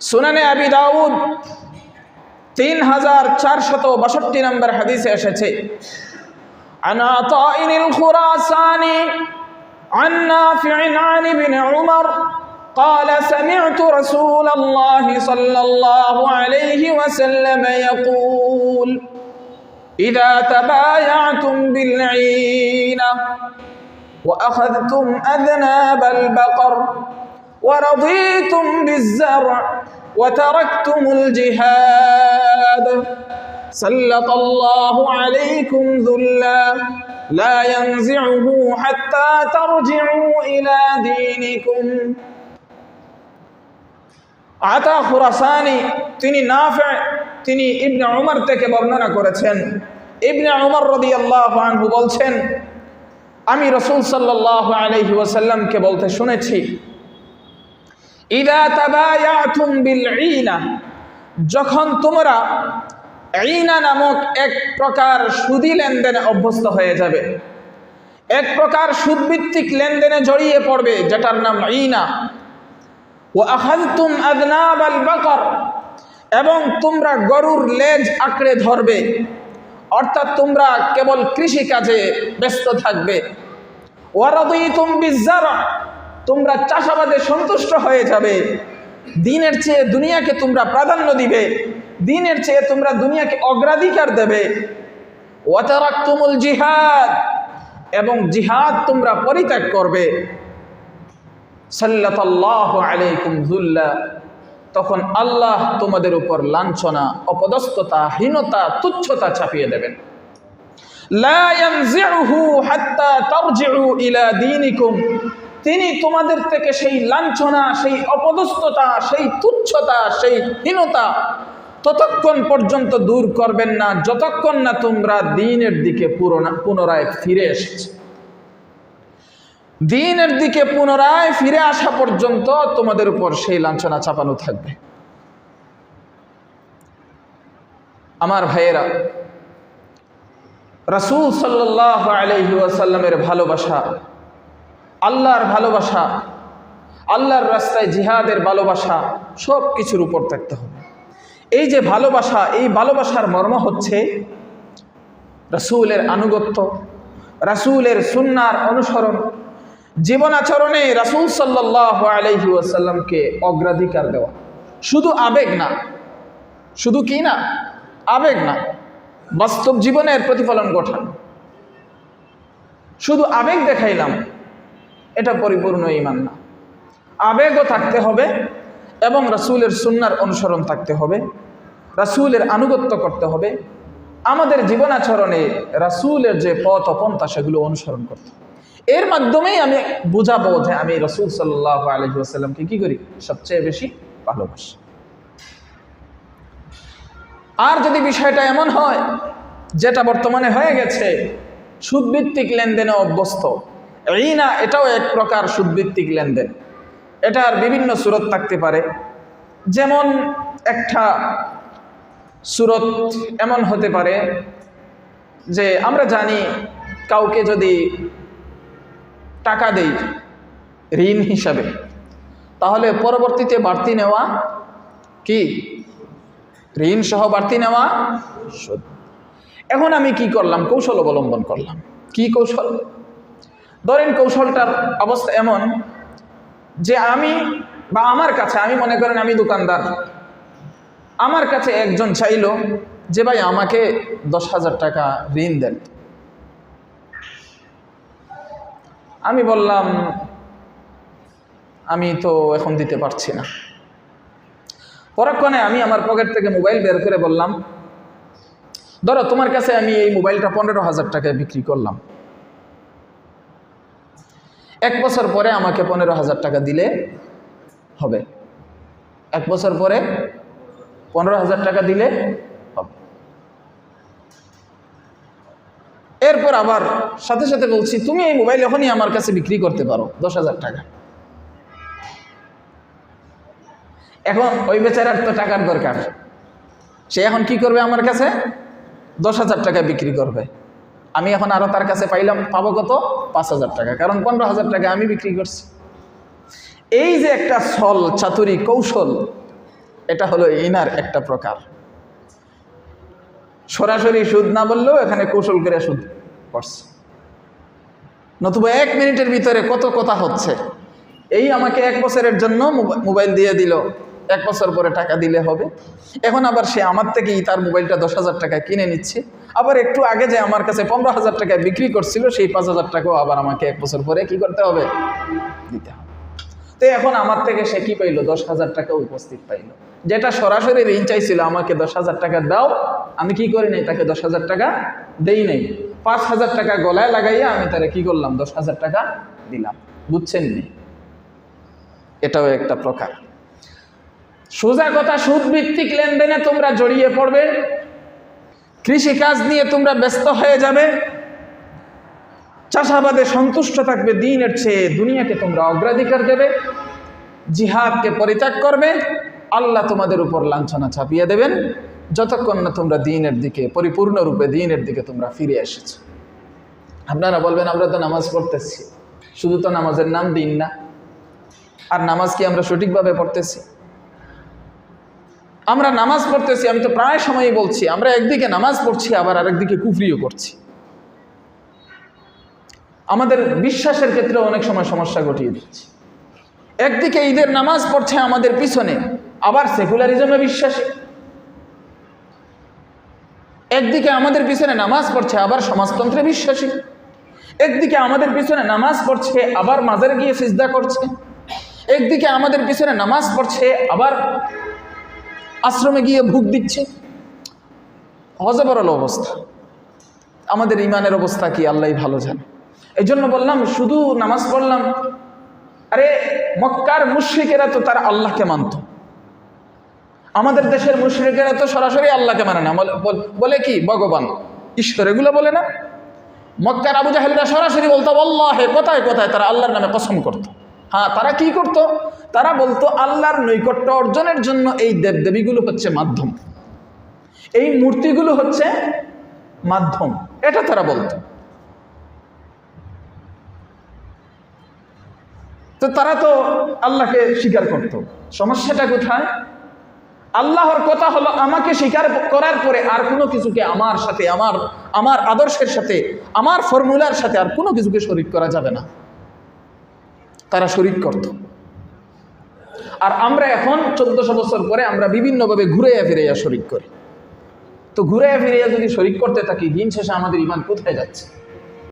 সুনানে আবি দাউদ তিন হাজার চারশত বাষট্টি নম্বর হাদিসে এসেছে عن عطاء الخراساني عن نافع عن ابن عمر قال سمعت رسول الله صلى الله عليه وسلم يقول إذا تبايعتم بالعينة وأخذتم أذناب البقر ورضيتم بالزرع وتركتم الجهاد سلط الله عليكم ذلا لا ينزعه حتى ترجعوا إلى دينكم আতা খুরাসানি তিনি নাফে তিনি ইবনে উমর থেকে বর্ণনা করেছেন ইবনে উমর রাদিয়াল্লাহু আনহু বলছেন আমি রসুল সাল্লাহ আলহি ওয়াসাল্লামকে বলতে শুনেছি ইদা তাবায়াতুম বিল ঈনা, যখন তোমরা ঈনা নামক এক প্রকার সুদি লেনদেনে অভ্যস্ত হয়ে যাবে। এক প্রকার সুদভিত্তিক লেনদেনে জড়িয়ে পড়বে, যেটার নাম ঈনা। ও আখালতুম আদনাব আল এবং তোমরা গরুর লেজ আঁকড়ে ধরবে। অর্থাৎ তোমরা কেবল কৃষিকাজে ব্যস্ত থাকবে। ওয়ারাদিতুম বিজ্জারা তোমরা চাষাবাদে সন্তুষ্ট হয়ে যাবে। দিনের চেয়ে দুনিয়াকে তোমরা প্রাধান্য দিবে। দিনের চেয়ে তোমরা দুনিয়াকে অগ্রাধিকার দেবে। ওয়াতারাক্তুমুল জিহাদ, এবং জিহাদ তোমরা পরিত্যাগ করবে। সাল্লাতাল্লাহু আলাইকুম যুল্লা, তখন আল্লাহ তোমাদের উপর লাঞ্ছনা, অপদস্থতা, হীনতা, তুচ্ছতা চাপিয়ে দেবেন। লা ইয়ানজিউহু হাত্তা তারজিউ ইলা দীনিকুম তিনি তোমাদের থেকে সেই লাঞ্ছনা, সেই অপদস্থতা, সেই তুচ্ছতা, সেই হীনতা ততক্ষণ পর্যন্ত দূর করবেন না, যতক্ষণ না তোমরা দিনের দিকে পুনরায় ফিরে এসেছে। দিনের দিকে পুনরায় ফিরে আসা পর্যন্ত তোমাদের উপর সেই লাঞ্ছনা চাপানো থাকবে। আমার ভাইয়েরা, রাসূল সাল্লাহ আলহি ওয়াসাল্লামের ভালোবাসা আল্লাহর ভালোবাসা, আল্লাহর রাস্তায় জিহাদের ভালোবাসা সব কিছুর উপর থাকতে হবে। এই যে ভালোবাসা, এই ভালোবাসার মর্ম হচ্ছে রাসূলের আনুগত্য, রাসূলের সুন্নার অনুসরণ। জীবন আচরণে রাসূল সাল্লাহ আলহি অগ্রাধিকার দেওয়া। শুধু আবেগ না, শুধু কি না? আবেগ না, বাস্তব জীবনের প্রতিফলন ঘটান। শুধু আবেগ দেখাইলাম এটা পরিপূর্ণ ইমান না। আবেগও থাকতে হবে এবং রাসূলের সুন্নার অনুসরণ থাকতে হবে, রাসূলের আনুগত্য করতে হবে। আমাদের জীবনাচরণে রাসূলের যে পথ অপন্থা, সেগুলো অনুসরণ করতে এর মাধ্যমেই আমি বুঝাবো যে আমি রসুল সাল্লাহ আলহি আসাল্লামকে কী করি? সবচেয়ে বেশি ভালোবাসি। আর যদি বিষয়টা এমন হয়, যেটা বর্তমানে হয়ে গেছে, সুদভিত্তিক লেনদেনে অভ্যস্ত না এটাও এক প্রকার সুদভিত্তিক লেনদেন। এটার বিভিন্ন সুরত থাকতে পারে। যেমন একটা সুরত এমন হতে পারে যে আমরা জানি কাউকে যদি টাকা দেই ঋণ হিসাবে, তাহলে পরবর্তীতে বাড়তি নেওয়া কি? ঋণ সহ বাড়তি নেওয়া এখন আমি কি করলাম? কৌশল অবলম্বন করলাম। কি কৌশল? ধরেন কৌশলটার অবস্থা এমন যে আমি বা আমার কাছে, আমি মনে করেন আমি দোকানদার, আমার কাছে একজন চাইল যে ভাই আমাকে দশ হাজার টাকা ঋণ দেন। আমি বললাম, আমি তো এখন দিতে পারছি না। পরক্ষণে আমি আমার পকেট থেকে মোবাইল বের করে বললাম, ধরো তোমার কাছে আমি এই মোবাইলটা পনেরো হাজার টাকায় বিক্রি করলাম। এক বছর পরে আমাকে পনেরো হাজার টাকা দিলে হবে। এক বছর পরে পনেরো হাজার টাকা দিলে হবে। এরপর আবার সাথে সাথে বলছি, তুমি এই মোবাইল এখনই আমার কাছে বিক্রি করতে পারো, দশ হাজার টাকা। এখন ওই বেচারার তো টাকার দরকার। সে এখন কি করবে আমার কাছে? দশ হাজার টাকা বিক্রি করবে। আমি এখন আরও তার কাছে পাইলাম, পাবো কত? পাঁচ হাজার টাকা। কারণ পনেরো হাজার টাকা আমি বিক্রি করছি। এই যে একটা ছল, চাতুরি কৌশল, এটা হলো ইনার একটা প্রকার। সরাসরি সুদ না বললেও এখানে কৌশল করে সুদ করছে। নতুবা এক মিনিটের ভিতরে কত কথা হচ্ছে। এই আমাকে এক বছরের জন্য মোবা- মোবাইল দিয়ে দিল। এক বছর পরে টাকা দিলে হবে। এখন আবার সে আমার থেকেই তার মোবাইলটা দশ হাজার টাকায় কিনে নিচ্ছে। আবার একটু আগে যে আমার কাছে পনেরো হাজার টাকায় বিক্রি করছিল, সেই পাঁচ হাজার টাকাও আবার আমাকে এক বছর পরে কি করতে হবে? দিতে হবে। তো এখন আমার থেকে সে কি পাইলো? দশ হাজার টাকা উপস্থিত পাইলো। যেটা সরাসরি ঋণ চাইছিল, আমাকে দশ হাজার টাকা দাও, আমি কি করি নাই? তাকে দশ হাজার টাকা দেই নাই। পাঁচ হাজার টাকা গলায় লাগাইয়া আমি তারে কি করলাম? দশ হাজার টাকা দিলাম। বুঝছেন নি? এটাও একটা প্রকার। সোজা কথা সুদ ভিত্তিক লেনদেনে তোমরা জড়িয়ে পড়বে। কৃষিকাজ নিয়ে তোমরা ব্যস্ত হয়ে যাবে। চাষাবাদে সন্তুষ্ট থাকবে, দিনের চেয়ে দুনিয়াকে তোমরা অগ্রাধিকার দেবে। জিহাদকে পরিত্যাগ করবে। আল্লাহ তোমাদের উপর লাঞ্ছনা চাপিয়ে দেবেন। যতক্ষণ না তোমরা দিনের দিকে, পরিপূর্ণরূপে দিনের দিকে তোমরা ফিরে এসেছ। আপনারা বলবেন, আমরা তো নামাজ পড়তেছি। শুধু তো নামাজের নাম দিন না। আর নামাজ কি আমরা সঠিকভাবে পড়তেছি? আমরা নামাজ পড়তেছি, আমি তো প্রায় সময়ই বলছি, আমরা একদিকে নামাজ পড়ছি, আবার আরেকদিকে কুফরিও করছি। আমাদের বিশ্বাসের ক্ষেত্রে অনেক সময় সমস্যা ঘটিয়ে দিচ্ছি। একদিকে ঈদের নামাজ পড়ছে আমাদের পিছনে, আবার সেকুলারিজমে বিশ্বাসী। একদিকে আমাদের পিছনে নামাজ পড়ছে, আবার সমাজতন্ত্রে বিশ্বাসী। একদিকে আমাদের পিছনে নামাজ পড়ছে, আবার মাজারে গিয়ে সিজদা করছে। একদিকে আমাদের পিছনে নামাজ পড়ছে, আবার আশ্রমে গিয়ে ভুগ দিচ্ছে। হজবরল অবস্থা। আমাদের ইমানের অবস্থা কি আল্লাহ ভালো জানে। এই জন্য বললাম, শুধু নামাজ পড়লাম। আরে, মক্কার মুশ্রিকেরা তো তারা আল্লাহকে মানত। আমাদের দেশের মুশ্রিকেরা তো সরাসরি আল্লাহকে মানে না। বলে- কি? ভগবান। ঈশ্বর এগুলো বলে না। মক্কার আবু জাহেলরা সরাসরি বলতো, আল্লাহে কোথায়? কোথায়? তারা আল্লাহর নামে কসম করত। হ্যাঁ তারা কি করত? তারা বলতো, আল্লাহর নৈকট্য অর্জনের জন্য এই দেবদেবীগুলো হচ্ছে মাধ্যম। এই মূর্তিগুলো হচ্ছে মাধ্যম। এটা তারা বলতো। তো তারা তো আল্লাহকে স্বীকার করত। সমস্যাটা কোথায়? আল্লাহর কথা হলো, আমাকে স্বীকার করার পরে আর কোনো কিছুকে আমার সাথে, আমার আমার আদর্শের সাথে, আমার ফর্মুলার সাথে আর কোনো কিছুকে শরিক করা যাবে না। তারা শরিক করত। আর আমরা এখন চোদ্দশো বছর পরে আমরা বিভিন্নভাবে ঘুরাইয়া ফিরাইয়া শরিক করি। তো ঘুরাইয়া ফিরাইয়া যদি শরিক করতে থাকি, দিন শেষে আমাদের ইমান কোথায় যাচ্ছে?